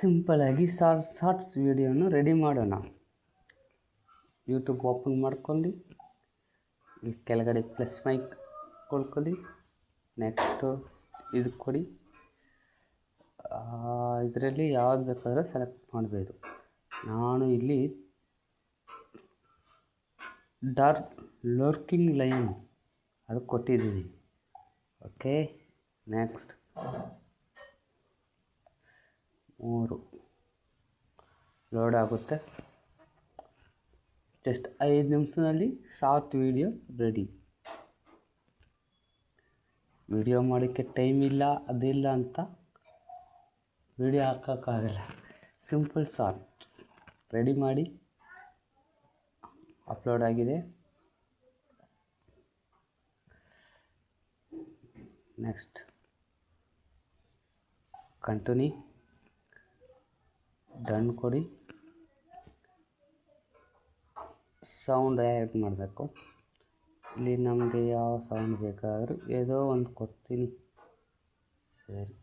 ಸಿಂಪಲಾಗಿ short shorts ವಿಡಿಯೋನ ready ಮಾಡೋಣ. ಯೂಟ್ಯೂಬ್ ಓಪನ್ ಮಾಡ್ಕೊಳ್ಳಿ. ಇಲ್ಲಿ ಕೆಳಗಡೆ ಪ್ಲಸ್ ಮೈಕ್ ಕೊಡ್ಕೊಳ್ಳಿ. ನೆಕ್ಸ್ಟು ಇದು ಕೊಡಿ. ಇದರಲ್ಲಿ ಯಾವ್ದು ಬೇಕಾದರೂ ಸೆಲೆಕ್ಟ್ ಮಾಡಬೇಕು ನಾನು ಇಲ್ಲಿ ಡಾರ್ಕ್ ಲರ್ಕಿಂಗ್ ಲೈನ್ ಅದು ಕೊಟ್ಟಿದ್ದೀನಿ. ಓಕೆ ನೆಕ್ಸ್ಟ್ ಮೂರು. ಲೋಡ್ ಆಗುತ್ತೆ. ಜಸ್ಟ್ ಐದು ನಿಮಿಷದಲ್ಲಿ ಶಾರ್ಟ್ ವಿಡಿಯೋ ರೆಡಿ ವಿಡಿಯೋ ಮಾಡೋಕ್ಕೆ ಟೈಮ್ ಇಲ್ಲ, ಅದಿಲ್ಲ ಅಂತ ವಿಡಿಯೋ ಹಾಕೋಕ್ಕಾಗಲ್ಲ. ಸಿಂಪಲ್ ಶಾರ್ಟ್ ರೆಡಿ ಮಾಡಿ. ಅಪ್ಲೋಡ್ ಆಗಿದೆ. ನೆಕ್ಸ್ಟ್ ಕಂಟಿನ್ಯೂ ಡನ್ ಕೊಡಿ. ಸೌಂಡ್ ಆ್ಯಡ್ ಮಾಡಬೇಕು. ಇಲ್ಲಿ ನಮಗೆ ಯಾವ ಸೌಂಡ್ ಬೇಕಾದರೂ ಏನೋ ಒಂದು ಕೊಡ್ತೀನಿ. ಸರಿ.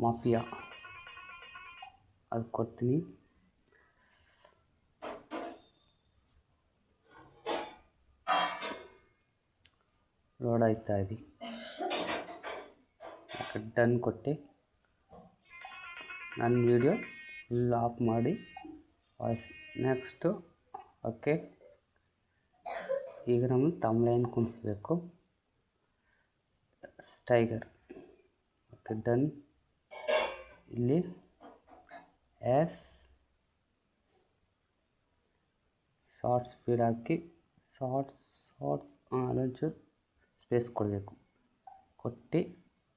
ಮಾಫಿಯಾ ಅದು ಕೊಡ್ತೀನಿ. ಲೋಡ್ ಆಯ್ತಾ ಇದೆ. ಡನ್ ಕೊಟ್ಟೆ. ನನ್ನ ವೀಡಿಯೋ ಫುಲ್ ಆಫ್ ಮಾಡಿ. ವಾಯ್ಸ್ ನೆಕ್ಸ್ಟು ಓಕೆ ಈಗ ನಾವು ತಮ್ಲೈನ್ ಕುಣಿಸ್ಬೇಕು? ಟೈಗರ್ ಓಕೆ ಡನ್ ಇಲ್ಲಿ ಎಸ್ ಶಾರ್ಟ್ ಸ್ಪೀಡ್ ಹಾಕಿ ಶಾರ್ಟ್ ಶಾರ್ಟ್ ಅದೊಂಚೂರು ಸ್ಪೇಸ್ ಕೊಡಬೇಕು. ಕೊಟ್ಟು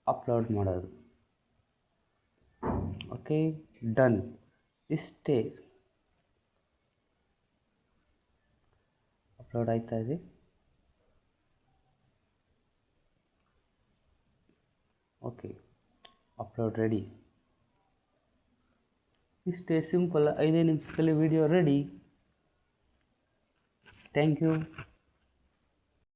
ಅಪ್ಲೋಡ್ ಮಾಡೋದು. ಓಕೆ ಡನ್ ಇಷ್ಟೇ ಅಪ್ಲೋಡ್ ಆಯ್ತಾ ಇದೆ? ಓಕೆ ಅಪ್ಲೋಡ್ ರೆಡಿ ಇಷ್ಟೇ ಸಿಂಪಲ್ ಐದೇ ನಿಮಿಷದಲ್ಲಿ ವಿಡಿಯೋ ರೆಡಿ ಥ್ಯಾಂಕ್ ಯು